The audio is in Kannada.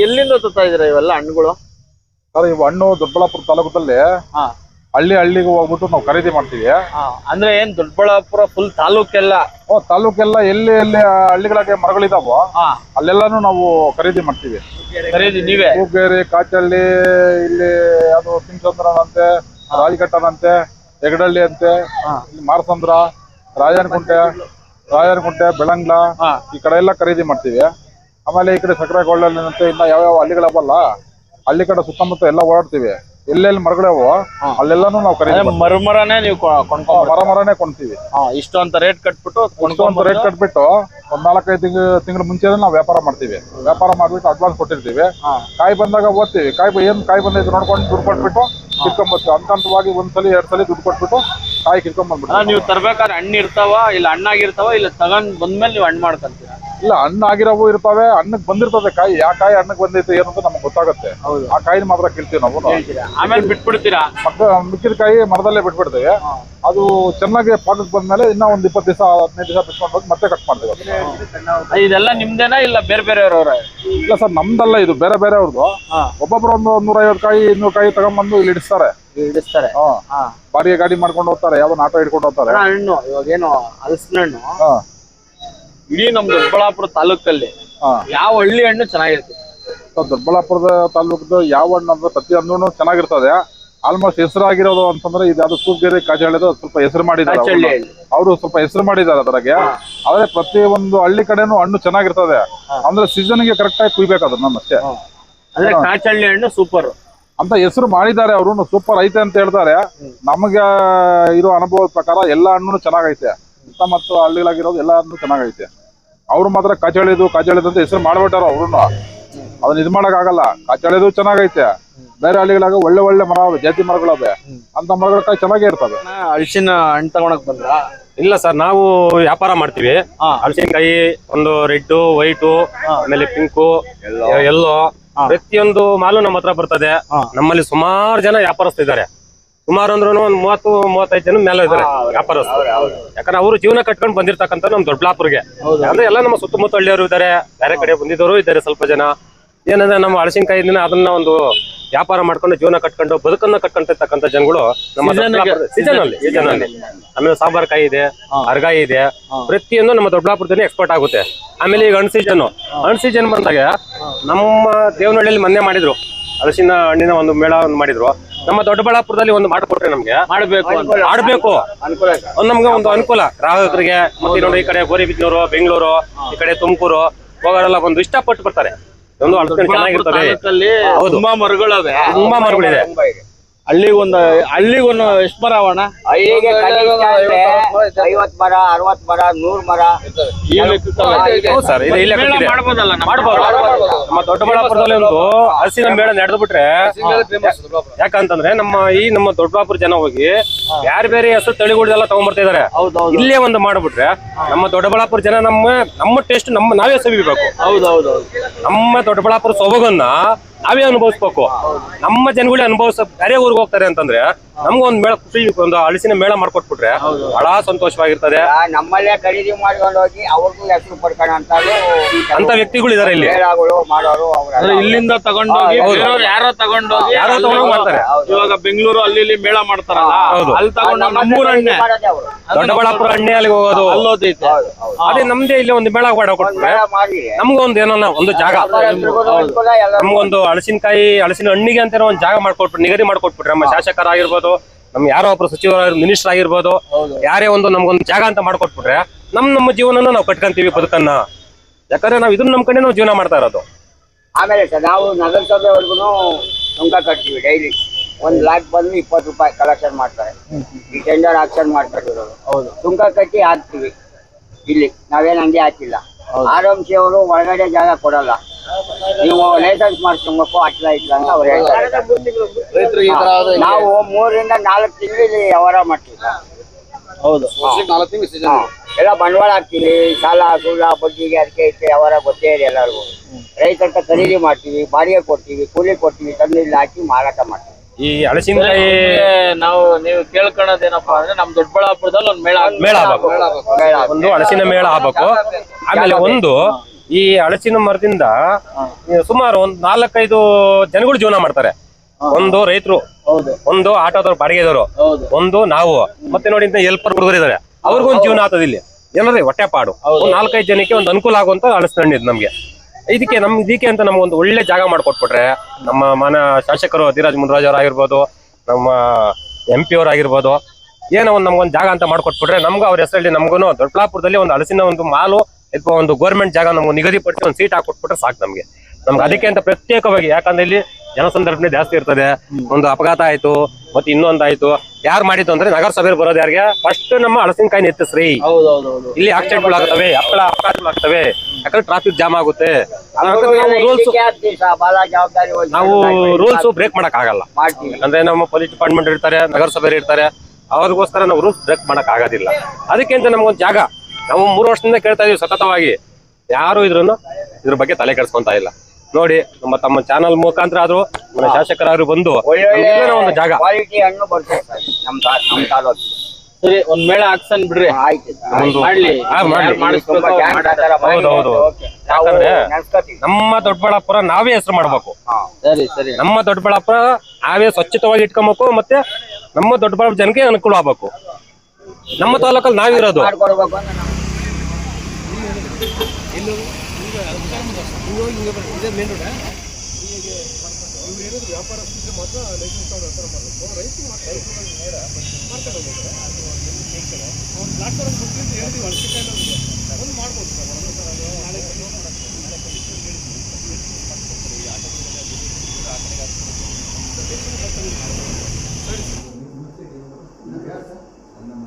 ಎಲ್ಲಿಂದ ತರ್ತಾ ಇದ್ರ ಇವೆಲ್ಲ ಹಣ್ಣುಗಳು? ಸರ್ ಇವು ಹಣ್ಣು ದೊಡ್ಡಬಳ್ಳಾಪುರ ತಾಲೂಕದಲ್ಲಿ ಹಾ. ಹಳ್ಳಿ ಹಳ್ಳಿಗೆ ಹೋಗ್ಬಿಟ್ಟು ನಾವು ಖರೀದಿ ಮಾಡ್ತೀವಿ. ಹಾ. ಅಂದ್ರೆ ಏನ್ ದೊಡ್ಡಬಳ್ಳಾಪುರ ಫುಲ್ ತಾಲೂಕೆಲ್ಲ? ಓ ತಾಲೂಕೆಲ್ಲ ಎಲ್ಲಿ ಎಲ್ಲಿ ಹಳ್ಳಿಗಳಿಗೆ ಮರಗಳಿದಾವೋ ಹಾ. ಅಲ್ಲೆಲ್ಲಾನು ನಾವು ಖರೀದಿ ಮಾಡ್ತೀವಿ. ಖರೀದಿ ನೀವೇ? ಹೂಗೇರಿ ಕಾಚಳ್ಳಿ ಇಲ್ಲಿ ಅದು ಸಿಂಗಸಂದ್ರಂತೆ ರಾಜಘಟ್ಟನಂತೆ ಹೆಗಡಳ್ಳಿ ಅಂತೆ ಇಲ್ಲಿ ಮಾರಸಂದ್ರ ರಾಜನಕುಂಟೆ ರಾಜನಕುಂಟೆ ಬೆಳಂಗ್ಲ ಹಾ. ಈ ಕಡೆ ಎಲ್ಲ ಖರೀದಿ ಮಾಡ್ತೀವಿ. ಆಮೇಲೆ ಈ ಕಡೆ ಸಕ್ಕರೆ ಗೋಲ್ಡಲ್ಲಿ ಇನ್ನ ಯಾವ್ಯಾವ ಹಳ್ಳಿಗಳವಲ್ಲ ಹಳ್ಳಿ ಕಡೆ ಸುತ್ತಮುತ್ತ ಎಲ್ಲ ಓಡಾಡ್ತೀವಿ. ಎಲ್ಲೆಲ್ಲಿ ಮರಗಳವೋ ಅಲ್ಲೆಲ್ಲಾನು ನಾವು ಖರೀದಿ ಮರಮರನೇ ನೀವು ಕೊಂಡ್ಕೊಂಡು. ಕೊಂಡ್ಕೊಂಡ್ ಮರ ಮರನೇ ಕೊಂಡ್ತೀವಿ. ಹಾ ಇಷ್ಟು ಅಂತ ರೇಟ್ ಕಟ್ಬಿಟ್ಟು ಒಂದು ರೇಟ್ ಕಟ್ಬಿಟ್ಟು ಒಂದ್ ನಾಲ್ಕೈದು ತಿಂಗಳು ತಿಂಗಳ ಮುಂಚೆ ನಾವು ವ್ಯಾಪಾರ ಮಾಡ್ತೀವಿ. ವ್ಯಾಪಾರ ಮಾಡ್ಬಿಟ್ಟು ಅಡ್ವಾನ್ಸ್ ಕೊಟ್ಟಿರ್ತೀವಿ. ಕಾಯಿ ಬಂದಾಗ ಓದ್ತೀವಿ. ಕಾಯಿ ಏನ್ ಕಾಯಿ ಬಂದೈತೆ ನೋಡ್ಕೊಂಡು ದುಡ್ಡು ಕೊಟ್ಬಿಟ್ಟು ಕಿತ್ಕೊಂಡ್ಬರ್ತೀವಿ ಅಂತಂತವಾಗಿ ಒಂದ್ಸಲಿ ಎರಡ್ ಸಲ ದುಡ್ಡು ಕೊಟ್ಬಿಟ್ಟು ಕಾಯಿ ಕಿರ್ಕೊಂಡ್ ಬಂದ್ಬಿಟ್ಟು ನೀವು ತರ್ಬೇಕಾದ್ರೆ ಹಣ್ಣು ಇರ್ತಾವ ಇಲ್ಲ ಹಣ್ಣಾಗಿರ್ತಾವ ಇಲ್ಲ ತಗೊಂಡ್ ಬಂದ್ಮೇಲೆ ನೀವು ಹಣ್ಣು ಮಾಡ್ಕೊಂತೀರಾ? ಇಲ್ಲ ಹಣ್ಣು ಆಗಿರೋವು ಇರ್ತಾವೆ ಹಣ್ಣಕ್ ಬಂದಿರ್ತದೆ ಕಾಯಿ. ಯಾವ ಕಾಯಿ ಹಣ್ಣಕ್ ಬಂದೈತೆ ಏನು ಅಂತ ನಮ್ಗೆ ಗೊತ್ತಾಗುತ್ತೆ. ಆ ಕಾಯಿನ ಮಾತ್ರ ಕೇಳ್ತೀವಿ ನಾವು. ಆಮೇಲೆ ಬಿಟ್ಬಿಡ್ತೀರಾ? ಮಕ್ಕ ಮಿಕ್ಕಿದ ಕಾಯಿ ಮರದಲ್ಲೇ ಬಿಟ್ಬಿಡ್ತೀವಿ ಅದು ಚೆನ್ನಾಗಿ ಪಾಕಕ್ಕೆ ಬಂದ್ಮೇಲೆ ಇನ್ನ ಒಂದ್ ಇಪ್ಪತ್ತು ದಿವಸ ಹದಿನೈದು ದಿವಸ ಬಿಟ್ಕೊಂಡು ಹೋಗಿ ಮತ್ತೆ ಕಟ್ ಮಾಡ್ತೀವಿ. ಇದೆಲ್ಲ ನಿಮ್ದೇನಾ ಇಲ್ಲ ಬೇರೆ ಬೇರೆ ಇಲ್ಲ ಸರ್ ನಮ್ದಲ್ಲ ಇದು ಬೇರೆ ಬೇರೆ ಅವ್ರದ್ದು ಒಬ್ಬೊಬ್ರು ಒಂದು ನೂರೈವತ್ತು ಕಾಯಿ ಇನ್ನೂರು ಕಾಯಿ ತಗೊಂಡ್ಬಂದು ಇಲ್ಲಿ ಇಡಿಸ್ತಾರೆ. ಇಡಿಸ್ತಾರೆ. ಬಾರಿಗೆ ಗಾಡಿ ಮಾಡ್ಕೊಂಡು ಹೋಗ್ತಾರೆ ಯಾವ್ದೋ ಆಟೋ ಇಟ್ಕೊಂಡು ಹೋಗ್ತಾರೆ. ಹಣ್ಣು ಇವಾಗ ಏನು ಹಲಸಿನ ಹಣ್ಣು ಇಡೀ ನಮ್ ದೊಡ್ಡಬಳ್ಳಾಪುರ ತಾಲೂಕಲ್ಲಿ ಹಾ. ಯಾವ ಹಳ್ಳಿ ಹಣ್ಣು ಚೆನ್ನಾಗಿರುತ್ತೆ? ಸೊ ದೊಡ್ಡಬಳ್ಳಾಪುರದ ತಾಲೂಕದ ಯಾವ ಹಣ್ಣು ಅಂದ್ರೆ ಪ್ರತಿ ಹಣ್ಣು ಚೆನ್ನಾಗಿರ್ತದೆ. ಆಲ್ಮೋಸ್ಟ್ ಹೆಸರಾಗಿರೋದು ಅಂತಂದ್ರೆ ಇದು ಅದು ಕೂಗೇರಿ ಕಾಜಾಳಿದು ಸ್ವಲ್ಪ ಹೆಸರು ಮಾಡಿದ್ದಾರೆ ಅವ್ರು. ಅವರು ಸ್ವಲ್ಪ ಹೆಸರು ಮಾಡಿದ್ದಾರೆ ಅದ್ರಾಗೆ. ಆದ್ರೆ ಪ್ರತಿ ಒಂದು ಹಳ್ಳಿ ಕಡೆನೂ ಹಣ್ಣು ಚೆನ್ನಾಗಿರ್ತದೆ. ಅಂದ್ರೆ ಸೀಸನ್ಗೆ ಕರೆಕ್ಟ್ ಆಗಿ ಕುಯ್ಬೇಕು ಅದನ್ನ ಅಷ್ಟೇ ಅಂದ್ರೆ ಕಾಚಳ್ಳಿ ಹಣ್ಣು ಸೂಪರ್ ಅಂತ ಹೆಸರು ಮಾಡಿದ್ದಾರೆ ಅವರು ಸೂಪರ್ ಐತೆ ಅಂತ ಹೇಳ್ತಾರೆ. ನಮಗೆ ಇರೋ ಅನುಭವದ ಪ್ರಕಾರ ಎಲ್ಲಾ ಹಣ್ಣು ಚೆನ್ನಾಗೈತೆ. ಸುತ್ತಮುತ್ತ ಹಳ್ಳಿಗಳಾಗಿರೋದು ಎಲ್ಲ ಹಣ್ಣು ಚೆನ್ನಾಗೈತೆ. ಅವ್ರು ಮಾತ್ರ ಕಚಳಿದು ಕಾಚಳಿದು ಅಂತ ಹೆಸರು ಮಾಡ್ಬಿಟ್ಟಾರ ಅವ್ರನ್ನ ಅದನ್ನ ಇದು ಮಾಡಕ್ ಆಗಲ್ಲ ಕಾಚಳಿದು ಚೆನ್ನಾಗೈತೆ. ಬೇರೆ ಹಳ್ಳಿಗಳಾಗ ಒಳ್ಳೆ ಒಳ್ಳೆ ಮರ ಜಾತಿ ಮರಗಳವೆ ಅಂತ ಮರಗಳ ಕಾಯಿ ಚೆನ್ನಾಗೇ ಇರ್ತವೆ. ಹಲಸಿನ ಹಣ್ಣು ತಗೊಳಕ್ ಬಂದ್ರ? ಇಲ್ಲ ಸರ್ ನಾವು ವ್ಯಾಪಾರ ಮಾಡ್ತೀವಿ. ಹಲಸಿನಕಾಯಿ ಒಂದು ರೆಡ್ ವೈಟು ಆಮೇಲೆ ಪಿಂಕು ಎಲ್ಲೋ. ಪ್ರತಿಯೊಂದು ಮಾಲು ನಮ್ಮ ಹತ್ರ ಬರ್ತದೆ. ನಮ್ಮಲ್ಲಿ ಸುಮಾರು ಜನ ವ್ಯಾಪಾರಸ್ಥರಿದ್ದಾರೆ. ಸುಮಾರು ಅಂದ್ರೂ ಒಂದ್ ಮೂವತ್ತು ಮೂವತ್ತೈದು ಜನ ಮೇಲೆ ಇದಾರೆ ವ್ಯಾಪಾರಸ್ಥರು. ಯಾಕಂದ್ರೆ ಅವರು ಜೀವನ ಕಟ್ಕೊಂಡು ಬಂದಿರ್ತಕ್ಕಂಥ ನಮ್ ದೊಡ್ಡಬಳ್ಳಾಪುರ್ಗೆ ಅಂದ್ರೆ ಎಲ್ಲ ನಮ್ಮ ಸುತ್ತಮುತ್ತ ಹಳ್ಳಿಯವರು ಇದ್ದಾರೆ ಬೇರೆ ಕಡೆ ಬಂದಿದ್ದವರು ಇದ್ದಾರೆ ಸ್ವಲ್ಪ ಜನ. ಏನಂದ್ರೆ ನಮ್ಮ ಹಲಸಿನಕಾಯಿನ ಅದನ್ನ ಒಂದು ವ್ಯಾಪಾರ ಮಾಡ್ಕೊಂಡು ಜೀವನ ಕಟ್ಕೊಂಡು ಬದುಕನ್ನ ಕಟ್ಕೊಂಡಿರ್ತಕ್ಕಂಥ ಜನಗಳು ನಮ್ಮ ಸೀಸನ್ ಅಲ್ಲಿ ಸೀಸನ್ ಅಲ್ಲಿ. ಆಮೇಲೆ ಸಾಂಬಾರ್ ಕಾಯಿ ಇದೆ ಅರ್ಗಾಯಿ ಇದೆ. ಪ್ರತಿಯೊಂದು ನಮ್ಮ ದೊಡ್ಡಬಳ್ಳಾಪುರದಲ್ಲಿ ಎಕ್ಸ್ಪೋರ್ಟ್ ಆಗುತ್ತೆ. ಆಮೇಲೆ ಈಗ ಹಣ್ಣು ಸೀಸನ್ ಹಣ್ ಸೀಸನ್ ಬಂದಾಗ ನಮ್ಮ ದೇವನಹಳ್ಳಿಯಲ್ಲಿ ಮೊನ್ನೆ ಮಾಡಿದ್ರು. ಹಲಸಿನ ಹಣ್ಣಿನ ಒಂದು ಮೇಳ ಒಂದು ಮಾಡಿದ್ರು. ನಮ್ಮ ದೊಡ್ಡಬಳ್ಳಾಪುರದಲ್ಲಿ ಒಂದು ಮಾಡಿಕೊಟ್ರೆ ನಮ್ಗೆ. ಮಾಡಬೇಕು ಮಾಡಬೇಕು. ನಮ್ಗೆ ಒಂದು ಅನುಕೂಲ. ಗ್ರಾಹಕರಿಗೆ ಮತ್ತೆ ನೋಡಿ ಈ ಕಡೆ ಗೋರಿಬಿದ್ನೂರು ಬೆಂಗಳೂರು ಈ ಕಡೆ ತುಮಕೂರು ಹೋಗೋರೆಲ್ಲ ಒಂದು ಇಷ್ಟಪಟ್ಟು ಬರ್ತಾರೆ. ಒಂದು ದೊಡ್ಡಬಳ್ಳಾಪುರ ಚೆನ್ನಾಗಿರ್ತದೆ. ತುಂಬಾ ಮರಗಳಿದೆ. ಹಳ್ಳಿಗೊಂದು ಹಳ್ಳಿಗೊಂದು ಎಷ್ಟು ಮರ ಅವಣ ಹಳ್ಳಿಗೆ ಕನಿಷ್ಠ ಅಂದ್ರೆ ಐವತ್ ಮರ ಅರವತ್ ಮರ ನೂರ್ ಮರ. ಈ ಲೆಕ್ಕಕ್ಕಲ್ಲ. ಹೌದು ಸರ್ ಇದು ಇಲ್ಲೇ ಮೇಳ ಕೊಟ್ಟಿದೆ. ಮಾಡ್ಬೋದಲ್ಲ ನಮ್ಮ ಮಾಡ್ಬೋದು ನಮ್ಮ ದೊಡ್ಡಬಳ್ಳಾಪುರದಲ್ಲಿ ಒಂದು ಹಸಿನ ಮೇಳ ನಡೆದು ಬಿಟ್ರೆ ಯಾಕಂತಂದ್ರೆ ನಮ್ಮ ಈ ನಮ್ಮ ದೊಡ್ಡಬಳ್ಳಾಪುರ ಜನ ಹೋಗಿ ಬೇರೆ ಬೇರೆ ಹೆಸರು ತಳಿಗಳೆಲ್ಲ ತಗೊಂಡ್ಬರ್ತಾ ಇದಾರೆ. ಹೌದೌದು. ಇಲ್ಲೇ ಒಂದು ಮಾಡ್ಬಿಟ್ರೆ ನಮ್ಮ ದೊಡ್ಡಬಳ್ಳಾಪುರ ಜನ ನಮ್ಮ ನಮ್ಮ ಟೇಸ್ಟ್ ನಮ್ಮ ನಾವೇ ಸವಿಬೇಕು. ಹೌದೌದು ನಮ್ಮ ದೊಡ್ಡಬಳ್ಳಾಪುರ ಸೊಬಗನ್ನ ನಾವೇ ಅನುಭವಿಸ್ಬೇಕು. ನಮ್ಮ ಜನಗಳೇ ಅನುಭವಿಸ ಬೇರೆ ಊರಿಗೆ ಹೋಗ್ತಾರೆ ಅಂತಂದ್ರೆ ನಮ್ಗೊಂದ್ ಮೇಳ ಖುಷಿ ಒಂದು ಅಳಿಸಿನ ಮೇಳ ಮಾಡ್ಕೊಟ್ಬಿಟ್ರೆ ಬಹಳ ಸಂತೋಷವಾಗಿರ್ತದೆ. ನಮ್ಮಲ್ಲೇ ಖರೀದಿ ಮಾಡ್ಕೊಂಡು ಹೋಗಿ ಅವ್ರಿಗೂ ಹೆಸರು ಪಡ್ಕೋಣ ಅಂತ ಅಂತ ವ್ಯಕ್ತಿಗಳು ಇದಾರೆ ಇಲ್ಲಿ. ಮೇಳಗಳು ಮಾಡೋರು ಇಲ್ಲಿಂದ ತಗೊಂಡೋಗಿ. ಬೇರೆಯವ್ರು ಯಾರೋ ತಗೊಂಡೋಗಿ ಯಾರೋ ತಗೊಂಡು ತಗೊಂಡೋಗಿ ಮಾಡ್ತಾರೆ. ಇವಾಗ ಬೆಂಗಳೂರು ಅಲ್ಲಿ ಇಲ್ಲಿ ಮೇಳ ಮಾಡ್ತಾರಲ್ಲ. ಅಲ್ಲಿ ತಗೊಂಡು ನಮ್ಮೂರ ಹಣ್ಣೆ ದೊಡ್ಡಬಳ್ಳಾಪುರ ಹಣ್ಣೆ ಅಲ್ಲಿ ಹೋಗೋದು ಅಲ್ಲೋದೈತೆ ಅದೇ ನಮ್ದೇ ಇಲ್ಲಿ ಒಂದು ಮೇಳ ಮಾಡ್ಕೊಟ್ಬಿಟ್ರೆ ನಮ್ಗೊಂದು ಏನೋ ಒಂದು ಜಾಗ. ನಮ್ಗೊಂದು ಹಳಸಿನಕಾಯಿ ಹಳಸಿನ ಹಣ್ಣಿಗೆ ಅಂತ ಒಂದು ಜಾಗ ಮಾಡ್ಕೊಟ್ಬಿಟ್ರೆ ನಿಗದಿ ಮಾಡ್ಕೊಟ್ಬಿಟ್ರೆ ನಮ್ಮ ಶಾಸಕರಾಗಿರ್ಬೋದು ನಮ್ ಯಾರೋ ಒಬ್ರು ಸಚಿವರು ಮಿನಿಸ್ಟರ್ ಆಗಿರ್ಬೋದು ಯಾರೇ ಒಂದು ನಮ್ಗೊಂದು ಜಾಗ ಅಂತ ಮಾಡ್ಕೊಟ್ಬಿಟ್ರೆ ನಮ್ ನಮ್ಮ ಜೀವನನ ನಾವು ಕಟ್ಕೊಂತೀವಿ ಬದುಕನ್ನ. ಯಾಕಂದ್ರೆ ನಾವು ಇದನ್ನ ನಮ್ ಕಡೆ ನಾವು ಜೀವನ ಮಾಡ್ತಾ ಇರೋದು. ಆಮೇಲೆ ಸರ್ ನಾವು ನಗರಸಭೆವರೆಗೂ ಸುಂಕ ಕಟ್ತೀವಿ ಡೈಲಿ ಒಂದ್ ಲಾಕ್ ಬಂದು ಇಪ್ಪತ್ತು ರೂಪಾಯಿ ಕಲೆಕ್ಷನ್ ಮಾಡ್ತಾರೆ. ಈ ಟೆಂಡರ್ ಆಕ್ಷನ್ ಮಾಡ್ತಾರೆ ಹೌದು. ಸುಂಕ ಕಟ್ಟಿ ಹಾಕ್ತಿವಿ. ಇಲ್ಲಿ. ನಾವೇನ್ ಹಂಗೆ ಹಾಕಿಲ್ಲ. ಆರ್ ಎಂ ಸಿ ಅವರು ಒಳಗಡೆ ಜಾಗ ಕೊಡಲ್ಲ. ನೀವು ಲೈಸೆನ್ಸ್ ಮಾಡಿಸ್ಕೊಂಬೇಕು ಅಟ್ಲ ಇಟ್ಲ ಅಂತ ಅವ್ರು ಹೇಳ್ತಾರೆ. ನಾವು ಮೂರರಿಂದ ನಾಲ್ಕು ತಿಂಗಳು ಇಲ್ಲಿ ವ್ಯವಹಾರ ಮಾಡ್ತೀವಿ. ಹೌದು. ಹಾ. ಎಲ್ಲ ಬಂಡವಾಳ ಹಾಕ್ತೀವಿ ಸಾಲ ಸುಳ್ಳ ಬಡ್ಡಿಗೆ ಅದಕ್ಕೆ ಇದಕ್ಕೆ ವ್ಯವಹಾರ ಗೊತ್ತೇ ಇದೆ ಎಲ್ಲರಿಗೂ. ರೈತರ ಖರೀದಿ ಮಾಡ್ತೀವಿ ಬಾಡಿಗೆ ಕೊಡ್ತೀವಿ ಕೂಲಿ ಕೊಡ್ತೀವಿ ತಂದು ಇಲ್ಲಿ ಹಾಕಿ ಮಾರಾಟ ಮಾಡ್ತೀವಿ. ಈ ಹಲಸಿನಕಾಯಿ ನಾವು ನೀವು ಕೇಳ್ಕೊಳ್ಳೋದೇನಪ್ಪಾ ಅಂದ್ರೆ ನಮ್ ದೊಡ್ಡಬಳ್ಳಾಪುರದಲ್ಲಿ ಒಂದು ಮೇಳ ಆಗ್ಬೇಕು. ಮೇಳ ಆಗ್ಬೇಕು. ಒಂದು ಹಲಸಿನ ಮೇಳ ಆಗ್ಬೇಕು. ಆಮೇಲೆ ಒಂದು ಈ ಹಳಸಿನ ಮರದಿಂದ ಸುಮಾರು ಒಂದ್ ನಾಲ್ಕೈದು ಜನಗಳು ಜೀವನ ಮಾಡ್ತಾರೆ. ಒಂದು ರೈತರು ಒಂದು ಆಟೋದವ್ರು ಬಾಡಿಗೆದವರು ಒಂದು ನಾವು. ಮತ್ತೆ ನೋಡಿ ಎಲ್ಪರ್ ಹುಡುಗರು ಇದಾರೆ. ಅವ್ರಿಗೊಂದು ಜೀವನ ಆತದ ಇಲ್ಲಿ. ಏನಂದ್ರೆ ಹೊಟ್ಟೆ ಪಾಡು. ನಾಲ್ಕೈದು ಜನಕ್ಕೆ ಒಂದು ಅನುಕೂಲ ಆಗುವಂತ ಇದು ನಮ್ಗೆ. ಇದಕ್ಕೆ ನಮ್ ಇದಕ್ಕೆ ಅಂತ ನಮ್ಗೆ ಒಂದು ಒಳ್ಳೆ ಜಾಗ ಮಾಡ್ಕೊಟ್ಬಿಟ್ರೆ ನಮ್ಮ ಮನ ಶಾಸಕರು ಧೀರಾಜ್ ಮುನ್ರಾಜ್ ಅವ್ರು ಆಗಿರ್ಬೋದು ನಮ್ಮ ಎಂ ಪಿ ಅವ್ರು ಆಗಿರ್ಬೋದು ಏನೋ ಒಂದು ನಮ್ಗೊಂದು ಜಾಗ ಅಂತ ಮಾಡ್ಕೊಟ್ಬಿಟ್ರೆ ನಮ್ಗೂ ಅವ್ರ ಹೆಸರಲ್ಲಿ ನಮ್ಗೂ ದೊಡ್ಡಬಳ್ಳಾಪುರದಲ್ಲಿ ಒಂದು ಹಳಸಿನ ಒಂದು ಮಾಲು ಅಥವಾ ಒಂದು ಗೌರ್ಮೆಂಟ್ ಜಾಗ ನಮ್ಗೆ ನಿಗದಿಪಡಿಸಿ ಒಂದು ಸೀಟ್ ಹಾಕೊಟ್ಬಿಟ್ರೆ ಸಾಕು ನಮ್ಗೆ. ನಮ್ಗೆ ಅದಕ್ಕೆ ಅಂತ ಪ್ರತ್ಯೇಕವಾಗಿ ಯಾಕಂದ್ರೆ ಇಲ್ಲಿ ಜನಸಂದರ್ಭನೆ ಜಾಸ್ತಿ ಇರ್ತದೆ. ಒಂದು ಅಪಘಾತ ಆಯ್ತು ಮತ್ತೆ ಇನ್ನೊಂದಾಯ್ತು ಯಾರು ಮಾಡಿದ್ದು ಅಂದ್ರೆ ನಗರಸಭೆ ಬರೋದು ಯಾರಿಗೆ? ಫಸ್ಟ್ ನಮ್ಮ ಹಳಸಿನಕಾಯಿ ನೆತ್ತಿಸ್ರಿ ಇಲ್ಲಿ ಆಕ್ಸಿಡೆಂಟ್ಗಳು ಆಗ್ತವೆ ಹಪ್ಪಳ ಅಪಘಾತಗಳಾಗ್ತವೆ ಯಾಕಂದ್ರೆ ಟ್ರಾಫಿಕ್ ಜಾಮ್ ಆಗುತ್ತೆ. ನಾವು ರೂಲ್ಸ್ ಬ್ರೇಕ್ ಮಾಡಕ್ ಆಗಲ್ಲ ಅಂದ್ರೆ ನಮ್ಮ ಪೊಲೀಸ್ ಡಿಪಾರ್ಟ್ಮೆಂಟ್ ಇರ್ತಾರೆ ನಗರಸಭೆ ಇರ್ತಾರೆ. ಅವ್ರಿಗೋಸ್ಕರ ನಾವು ರೂಲ್ಸ್ ಬ್ರೇಕ್ ಮಾಡಕ್ ಆಗೋದಿಲ್ಲ ಅದಕ್ಕೆ ಅಂತ ನಮ್ಗೊಂದು ಜಾಗ. ನಾವು ಮೂರು ವರ್ಷದಿಂದ ಕೇಳ್ತಾ ಇದೀವಿ ಸತತವಾಗಿ. ಯಾರು ಇದ್ರು ಇದ್ರ ಬಗ್ಗೆ ತಲೆ ಕೆಡಿಸ್ಕೊಂತ ಇಲ್ಲ. ನೋಡಿ ನಮ್ಮ ತಮ್ಮ ಚಾನಲ್ ಮುಖಾಂತರ ಆದ್ರೂ ನಮ್ಮ ಶಾಸಕರಾದ್ರು ಬಂದು ನಮ್ಗೆಲ್ಲನೂ ಒಂದು ಜಾಗ. ಕ್ವಾಲಿಟಿ ಹಣ್ಣು ಬರ್ತದೆ ಸರ್. ನಮ್ ತಾ- ನಮ್ ತಾಲೂಕು. ಸರಿ ಒಂದ್ ಮೇಳ ಹಾಕ್ಸನ್ ಬಿಡ್ರಿ. ಆಯ್ತು ಒಂದು ಮಾಡ್ಲಿ. ಹಾ, ಮಾಡ್ಲಿ. ಯಾರ್ ಮಾಡಿಸ್ಬೇಕೋ ತುಂಬಾ thanks ಮಾಡಿ. ಹೌದು, ಹೌದು. ಓಕೆ. ನಾವು ಯಾಕಂದ್ರೆ ನೆನ್ಸ್ಕೊತೀವಿ. ನಮ್ಮ ದೊಡ್ಡಬಳ್ಳಾಪುರ ನಾವೇ ಹೆಸರು ಮಾಡ್ಬೇಕು. ಹಾ. ಸರಿ ಸರಿ. ನಮ್ಮ ದೊಡ್ಡಬಳ್ಳಾಪುರ ನಾವೇ ಸ್ವಚ್ಛತವಾಗಿ ಇಟ್ಕೊಬೇಕು ಮತ್ತೆ ನಮ್ಮ ದೊಡ್ಡಬಳ್ಳಾಪುರ ಜನಕ್ಕೆ ಅನುಕೂಲ ಆಗ್ಬೇಕು. ನಮ್ಮ ತಾಲೂಕಲ್ಲಿ ನಾವಿರೋದು. ಮಾಡ್ಕೊಡ್ಬೇಕು ಅಂತ ಎಲ್ಲೂ ಇದೇ ಮೇನ್ ರೋಡ ಇವ್ರು ವ್ಯಾಪಾರ ಮಾತ್ರ ಲೈಸೆನ್ಸ್ ತಗೊಂಡು ವ್ಯಾಪಾರ ಮಾಡಬೇಕು ರೈತರು ಮಾಡ್ತಾರೆ ಅವ್ರು ಪ್ಲಾಟ್ಫಾರ್ಮ್ ಕೊಟ್ಟಿದ್ದು ಹೇಳಿ ವರ್ಷಕ್ಕಾಗಿ ಒಂದು ಮಾಡ್ಬೋದು ಸರ್ ಒಂದು ಸರ್ ಅದು ನಾಳೆ ಸರಿ ಸರ್ ನಮ್ಮ